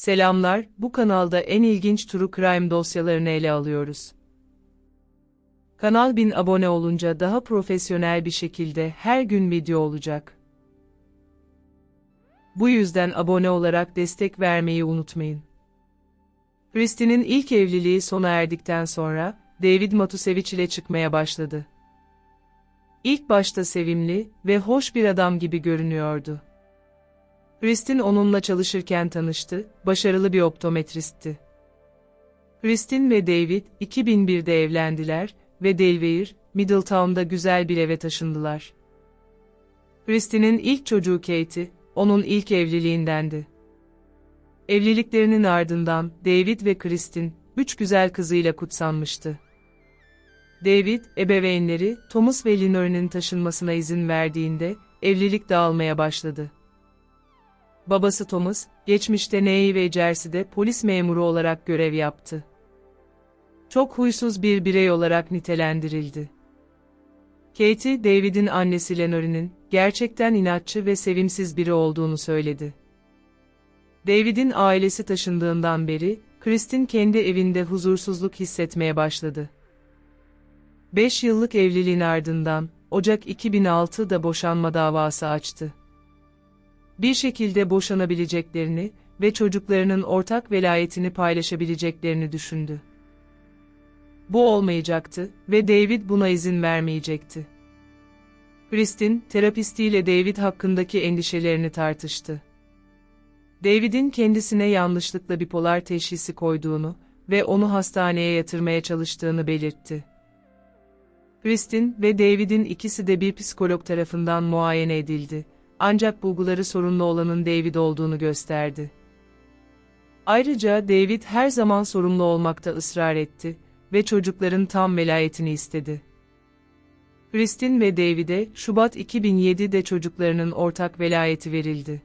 Selamlar, bu kanalda en ilginç true crime dosyalarını ele alıyoruz. Kanal 1000 abone olunca daha profesyonel bir şekilde her gün video olacak. Bu yüzden abone olarak destek vermeyi unutmayın. Christie'nin ilk evliliği sona erdikten sonra, David Matusevic ile çıkmaya başladı. İlk başta sevimli ve hoş bir adam gibi görünüyordu. Kristin onunla çalışırken tanıştı, başarılı bir optometristti. Kristin ve David, 2001'de evlendiler ve Delaware, Middletown'da güzel bir eve taşındılar. Kristin'in ilk çocuğu Katie, onun ilk evliliğindendi. Evliliklerinin ardından David ve Kristin, üç güzel kızıyla kutsanmıştı. David, ebeveynleri Thomas ve Lenore'nin taşınmasına izin verdiğinde, evlilik dağılmaya başladı. Babası Thomas, geçmişte Ney ve Jersey'de polis memuru olarak görev yaptı. Çok huysuz bir birey olarak nitelendirildi. Katie, David'in annesi Lenore'nin gerçekten inatçı ve sevimsiz biri olduğunu söyledi. David'in ailesi taşındığından beri, Kristin kendi evinde huzursuzluk hissetmeye başladı. 5 yıllık evliliğin ardından, Ocak 2006'da boşanma davası açtı. Bir şekilde boşanabileceklerini ve çocuklarının ortak velayetini paylaşabileceklerini düşündü. Bu olmayacaktı ve David buna izin vermeyecekti. Kristin, terapistiyle David hakkındaki endişelerini tartıştı. David'in kendisine yanlışlıkla bipolar teşhisi koyduğunu ve onu hastaneye yatırmaya çalıştığını belirtti. Kristin ve David'in ikisi de bir psikolog tarafından muayene edildi, ancak bulguları sorunlu olanın David olduğunu gösterdi. Ayrıca David her zaman sorumlu olmakta ısrar etti ve çocukların tam velayetini istedi. Kristin ve David'e Şubat 2007'de çocuklarının ortak velayeti verildi.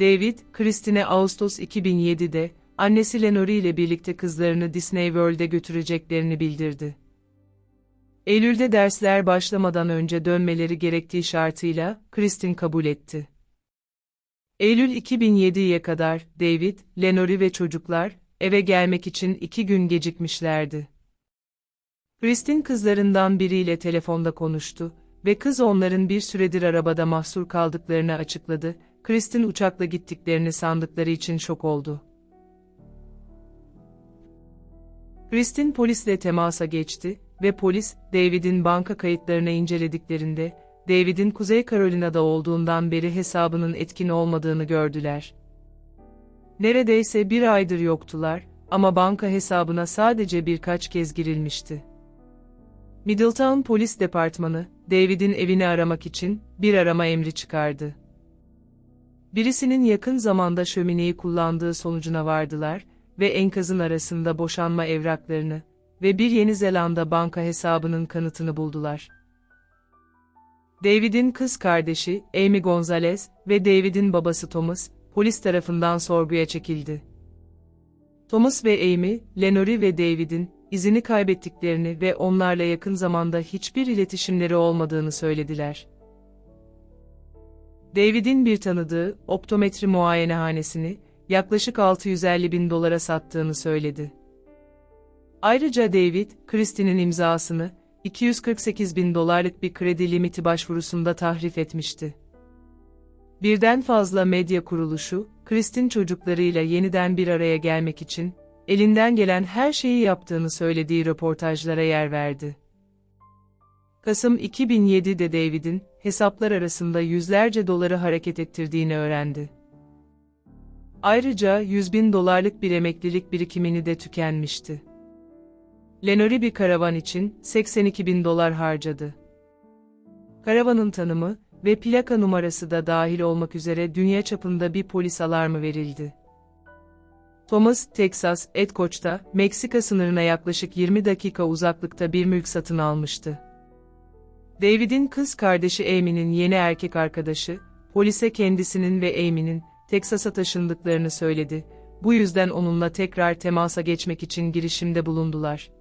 David, Kristin'e Ağustos 2007'de annesi Lenore ile birlikte kızlarını Disney World'e götüreceklerini bildirdi. Eylül'de dersler başlamadan önce dönmeleri gerektiği şartıyla Kristin kabul etti. Eylül 2007'ye kadar David, Lenore ve çocuklar eve gelmek için iki gün gecikmişlerdi. Kristin kızlarından biriyle telefonda konuştu ve kız onların bir süredir arabada mahsur kaldıklarını açıkladı. Kristin uçakla gittiklerini sandıkları için şok oldu. Kristin polisle temasa geçti ve polis, David'in banka kayıtlarını incelediklerinde, David'in Kuzey Carolina'da olduğundan beri hesabının etkin olmadığını gördüler. Neredeyse bir aydır yoktular ama banka hesabına sadece birkaç kez girilmişti. Middletown Polis Departmanı, David'in evini aramak için bir arama emri çıkardı. Birisinin yakın zamanda şömineyi kullandığı sonucuna vardılar ve enkazın arasında boşanma evraklarını ve bir Yeni Zelanda banka hesabının kanıtını buldular. David'in kız kardeşi Amy Gonzalez ve David'in babası Thomas, polis tarafından sorguya çekildi. Thomas ve Amy, Lenore ve David'in izini kaybettiklerini ve onlarla yakın zamanda hiçbir iletişimleri olmadığını söylediler. David'in bir tanıdığı, optometri muayenehanesini, yaklaşık 650 bin dolara sattığını söyledi. Ayrıca David, Christie'nin imzasını, 248 bin dolarlık bir kredi limiti başvurusunda tahrif etmişti. Birden fazla medya kuruluşu, Kristin çocuklarıyla yeniden bir araya gelmek için, elinden gelen her şeyi yaptığını söylediği röportajlara yer verdi. Kasım 2007'de David'in, hesaplar arasında yüzlerce doları hareket ettirdiğini öğrendi. Ayrıca 100 bin dolarlık bir emeklilik birikimini de tükenmişti. Lenore bir karavan için 82 bin dolar harcadı. Karavanın tanımı ve plaka numarası da dahil olmak üzere dünya çapında bir polis alarmı verildi. Thomas, Texas, Edcoach'ta, Meksika sınırına yaklaşık 20 dakika uzaklıkta bir mülk satın almıştı. David'in kız kardeşi Amy'nin yeni erkek arkadaşı, polise kendisinin ve Amy'nin Texas'a taşındıklarını söyledi, bu yüzden onunla tekrar temasa geçmek için girişimde bulundular.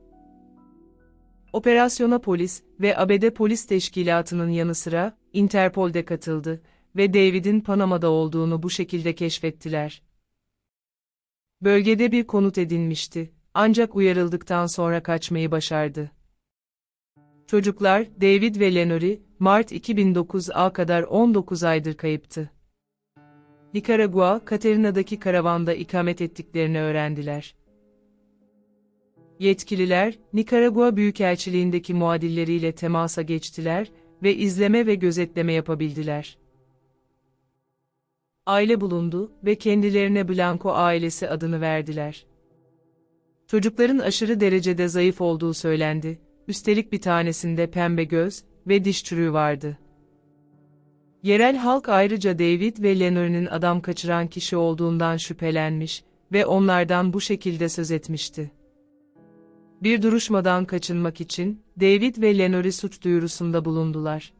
Operasyona polis ve ABD Polis Teşkilatı'nın yanı sıra Interpol de katıldı ve David'in Panama'da olduğunu bu şekilde keşfettiler. Bölgede bir konut edinmişti, ancak uyarıldıktan sonra kaçmayı başardı. Çocuklar, David ve Lenore, Mart 2009'a kadar 19 aydır kayıptı. Nikaragua, Katerina'daki karavanda ikamet ettiklerini öğrendiler. Yetkililer, Nikaragua Büyükelçiliğindeki muadilleriyle temasa geçtiler ve izleme ve gözetleme yapabildiler. Aile bulundu ve kendilerine Blanco ailesi adını verdiler. Çocukların aşırı derecede zayıf olduğu söylendi, üstelik bir tanesinde pembe göz ve diş çürüğü vardı. Yerel halk ayrıca David ve Lenore'nin adam kaçıran kişi olduğundan şüphelenmiş ve onlardan bu şekilde söz etmişti. Bir duruşmadan kaçınmak için David ve Lenore suç duyurusunda bulundular.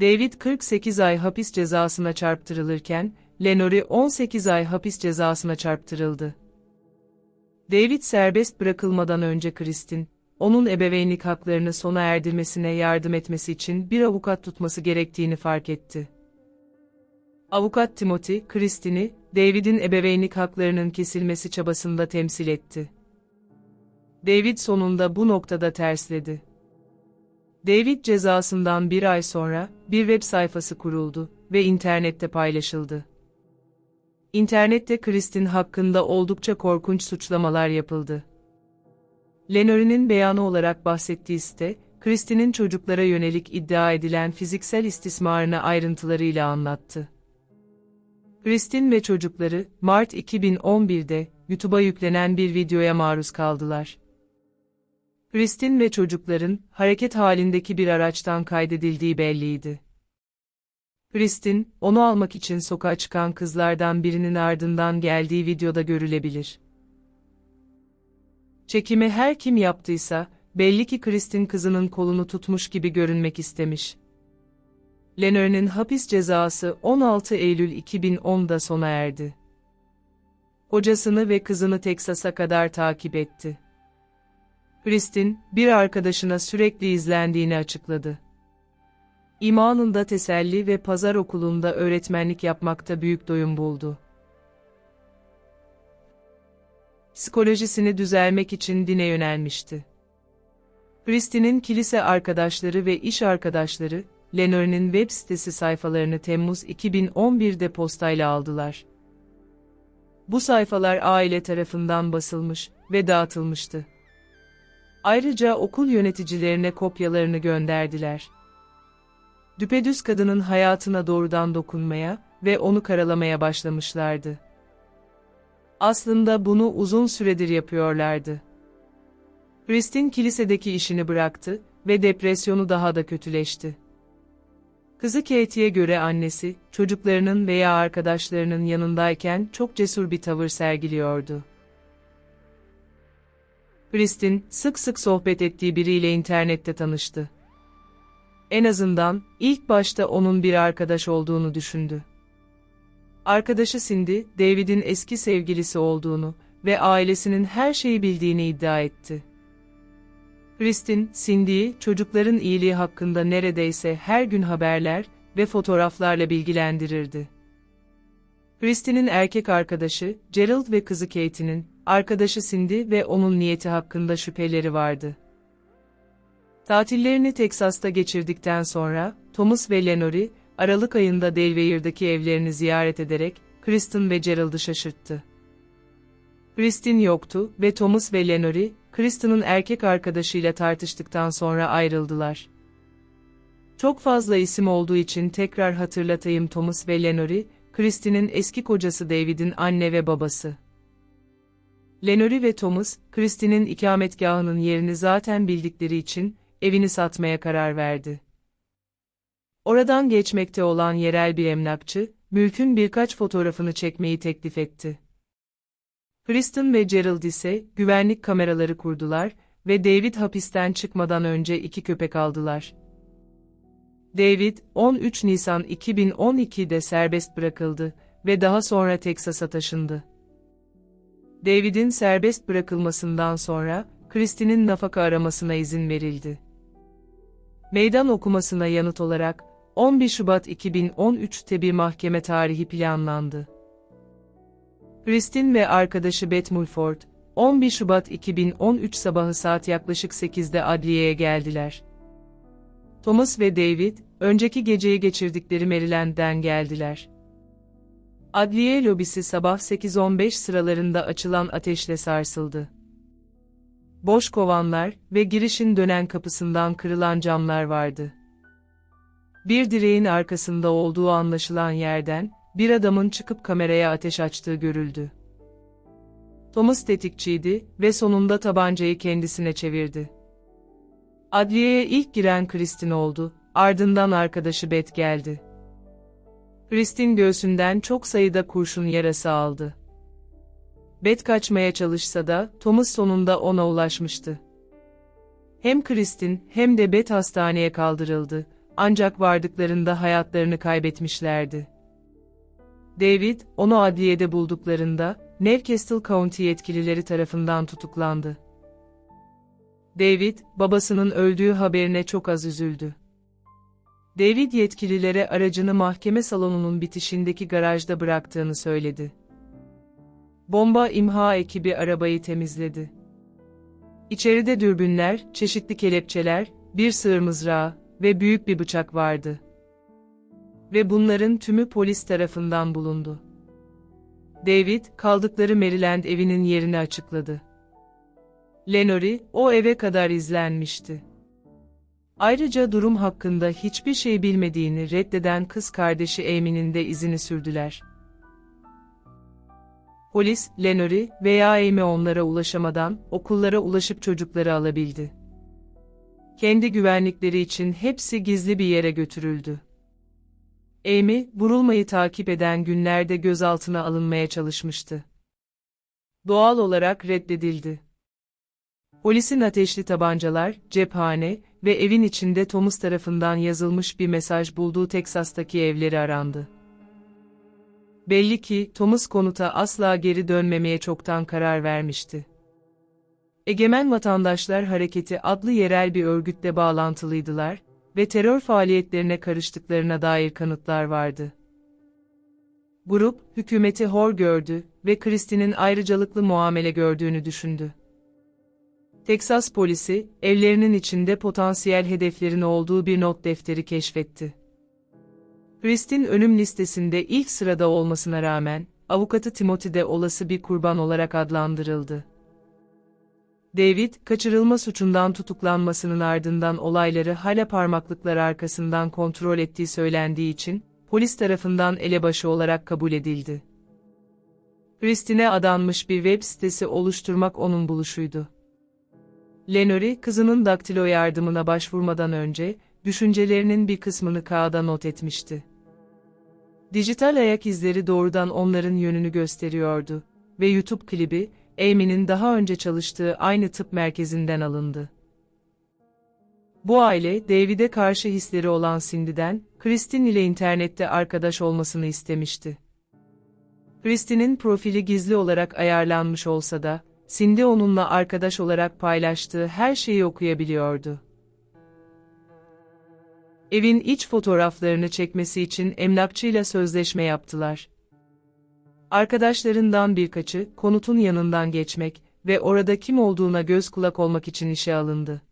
David 48 ay hapis cezasına çarptırılırken, Lenore 18 ay hapis cezasına çarptırıldı. David serbest bırakılmadan önce Kristin, onun ebeveynlik haklarını sona erdirmesine yardım etmesi için bir avukat tutması gerektiğini fark etti. Avukat Timothy, Kristin'i, David'in ebeveynlik haklarının kesilmesi çabasında temsil etti. David sonunda bu noktada tersledi. David cezasından bir ay sonra, bir web sayfası kuruldu ve internette paylaşıldı. İnternette Kristin hakkında oldukça korkunç suçlamalar yapıldı. Lenore'nin beyanı olarak bahsettiği site, Kristin'in çocuklara yönelik iddia edilen fiziksel istismarını ayrıntılarıyla anlattı. Kristin ve çocukları, Mart 2011'de, YouTube'a yüklenen bir videoya maruz kaldılar. Kristin ve çocukların, hareket halindeki bir araçtan kaydedildiği belliydi. Kristin, onu almak için sokağa çıkan kızlardan birinin ardından geldiği videoda görülebilir. Çekimi her kim yaptıysa, belli ki Kristin kızının kolunu tutmuş gibi görünmek istemiş. Lenore'nin hapis cezası 16 Eylül 2010'da sona erdi. Hocasını ve kızını Teksas'a kadar takip etti. Kristin, bir arkadaşına sürekli izlendiğini açıkladı. İmanında teselli ve pazar okulunda öğretmenlik yapmakta büyük doyum buldu. Psikolojisini düzelmek için dine yönelmişti. Kristin'in kilise arkadaşları ve iş arkadaşları, Lenore'nin web sitesi sayfalarını Temmuz 2011'de postayla aldılar. Bu sayfalar aile tarafından basılmış ve dağıtılmıştı. Ayrıca okul yöneticilerine kopyalarını gönderdiler. Düpedüz kadının hayatına doğrudan dokunmaya ve onu karalamaya başlamışlardı. Aslında bunu uzun süredir yapıyorlardı. Kristin kilisedeki işini bıraktı ve depresyonu daha da kötüleşti. Kızı Katie'ye göre annesi, çocuklarının veya arkadaşlarının yanındayken çok cesur bir tavır sergiliyordu. Kristin, sık sık sohbet ettiği biriyle internette tanıştı. En azından, ilk başta onun bir arkadaş olduğunu düşündü. Arkadaşı Cindy, David'in eski sevgilisi olduğunu ve ailesinin her şeyi bildiğini iddia etti. Kristin, Cindy'yi çocukların iyiliği hakkında neredeyse her gün haberler ve fotoğraflarla bilgilendirirdi. Kristin'in erkek arkadaşı, Gerald ve kızı Kate'nin, arkadaşı Cindy ve onun niyeti hakkında şüpheleri vardı. Tatillerini Teksas'ta geçirdikten sonra, Thomas ve Lenore, Aralık ayında Delawaire'daki evlerini ziyaret ederek, Kristen ve Gerald'ı şaşırttı. Kristin yoktu ve Thomas ve Lenore, Kristen'ın erkek arkadaşıyla tartıştıktan sonra ayrıldılar. Çok fazla isim olduğu için tekrar hatırlatayım Thomas ve Lenore, Kristin'in eski kocası David'in anne ve babası. Lenore ve Thomas, Kristin'in ikametgahının yerini zaten bildikleri için, evini satmaya karar verdi. Oradan geçmekte olan yerel bir emlakçı, mülkün birkaç fotoğrafını çekmeyi teklif etti. Kristen ve Gerald ise güvenlik kameraları kurdular ve David hapisten çıkmadan önce iki köpek aldılar. David, 13 Nisan 2012'de serbest bırakıldı ve daha sonra Teksas'a taşındı. David'in serbest bırakılmasından sonra, Kristin'in nafaka aramasına izin verildi. Meydan okumasına yanıt olarak, 11 Şubat 2013'te bir mahkeme tarihi planlandı. Kristin ve arkadaşı Beth Mulford, 11 Şubat 2013 sabahı saat yaklaşık 8'de adliyeye geldiler. Thomas ve David, önceki geceyi geçirdikleri Maryland'den geldiler. Adliye lobisi sabah 8.15 sıralarında açılan ateşle sarsıldı. Boş kovanlar ve girişin dönen kapısından kırılan camlar vardı. Bir direğin arkasında olduğu anlaşılan yerden, bir adamın çıkıp kameraya ateş açtığı görüldü. Thomas tetikçiydi ve sonunda tabancayı kendisine çevirdi. Adliyeye ilk giren Kristin oldu, ardından arkadaşı Beth geldi. Kristin göğsünden çok sayıda kurşun yarası aldı. Beth kaçmaya çalışsa da Thomas sonunda ona ulaşmıştı. Hem Kristin hem de Beth hastaneye kaldırıldı, ancak vardıklarında hayatlarını kaybetmişlerdi. David, onu adliyede bulduklarında, Newcastle County yetkilileri tarafından tutuklandı. David, babasının öldüğü haberine çok az üzüldü. David yetkililere aracını mahkeme salonunun bitişindeki garajda bıraktığını söyledi. Bomba imha ekibi arabayı temizledi. İçeride dürbünler, çeşitli kelepçeler, bir sığır mızrağı ve büyük bir bıçak vardı. Ve bunların tümü polis tarafından bulundu. David, kaldıkları Maryland evinin yerini açıkladı. Lenore, o eve kadar izlenmişti. Ayrıca durum hakkında hiçbir şey bilmediğini reddeden kız kardeşi Amy'nin de izini sürdüler. Polis, Lenore veya Amy onlara ulaşamadan okullara ulaşıp çocukları alabildi. Kendi güvenlikleri için hepsi gizli bir yere götürüldü. Amy, vurulmayı takip eden günlerde gözaltına alınmaya çalışmıştı. Doğal olarak reddedildi. Polisin ateşli tabancalar, cephane ve evin içinde Thomas tarafından yazılmış bir mesaj bulduğu Teksas'taki evleri arandı. Belli ki Thomas konuta asla geri dönmemeye çoktan karar vermişti. Egemen Vatandaşlar Hareketi adlı yerel bir örgütle bağlantılıydılar ve terör faaliyetlerine karıştıklarına dair kanıtlar vardı. Grup, hükümeti hor gördü ve Kristin'in ayrıcalıklı muamele gördüğünü düşündü. Teksas polisi, evlerinin içinde potansiyel hedeflerin olduğu bir not defteri keşfetti. Kristin ölüm listesinde ilk sırada olmasına rağmen, avukatı Timothy de olası bir kurban olarak adlandırıldı. David, kaçırılma suçundan tutuklanmasının ardından olayları hala parmaklıklar arkasından kontrol ettiği söylendiği için, polis tarafından elebaşı olarak kabul edildi. Kristin'e adanmış bir web sitesi oluşturmak onun buluşuydu. Lenore, kızının daktilo yardımına başvurmadan önce, düşüncelerinin bir kısmını kağıda not etmişti. Dijital ayak izleri doğrudan onların yönünü gösteriyordu ve YouTube klibi, Amy'nin daha önce çalıştığı aynı tıp merkezinden alındı. Bu aile, David'e karşı hisleri olan Cindy'den, Kristin ile internette arkadaş olmasını istemişti. Kristin'in profili gizli olarak ayarlanmış olsa da, Cindy onunla arkadaş olarak paylaştığı her şeyi okuyabiliyordu. Evin iç fotoğraflarını çekmesi için emlakçıyla sözleşme yaptılar. Arkadaşlarından birkaçı, konutun yanından geçmek ve orada kim olduğuna göz kulak olmak için işe alındı.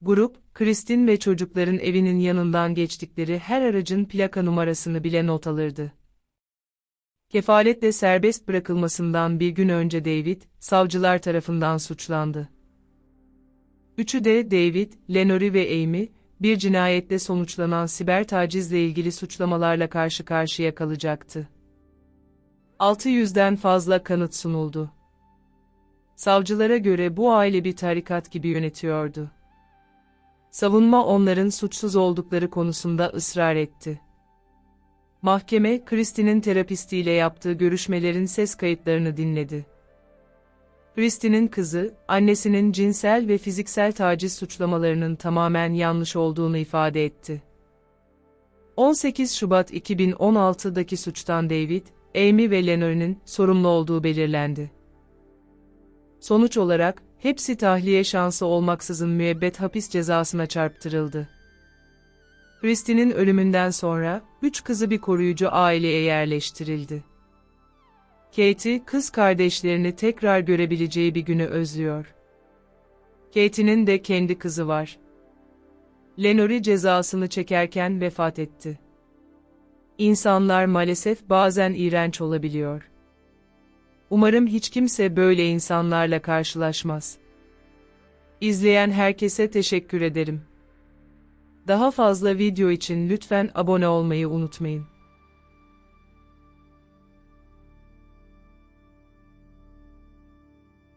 Grup, Kristin ve çocukların evinin yanından geçtikleri her aracın plaka numarasını bile not alırdı. Kefaletle serbest bırakılmasından bir gün önce David, savcılar tarafından suçlandı. Üçü de David, Lenore ve Amy, bir cinayette sonuçlanan siber tacizle ilgili suçlamalarla karşı karşıya kalacaktı. 600'den fazla kanıt sunuldu. Savcılara göre bu aile bir tarikat gibi yönetiyordu. Savunma onların suçsuz oldukları konusunda ısrar etti. Mahkeme, Kristin'in terapistiyle yaptığı görüşmelerin ses kayıtlarını dinledi. Kristin'in kızı, annesinin cinsel ve fiziksel taciz suçlamalarının tamamen yanlış olduğunu ifade etti. 18 Şubat 2016'daki suçtan David, Amy ve Lenore'nin sorumlu olduğu belirlendi. Sonuç olarak, hepsi tahliye şansı olmaksızın müebbet hapis cezasına çarptırıldı. Christie'nin ölümünden sonra, üç kızı bir koruyucu aileye yerleştirildi. Katie, kız kardeşlerini tekrar görebileceği bir günü özlüyor. Katie'nin de kendi kızı var. Lenore cezasını çekerken vefat etti. İnsanlar maalesef bazen iğrenç olabiliyor. Umarım hiç kimse böyle insanlarla karşılaşmaz. İzleyen herkese teşekkür ederim. Daha fazla video için lütfen abone olmayı unutmayın.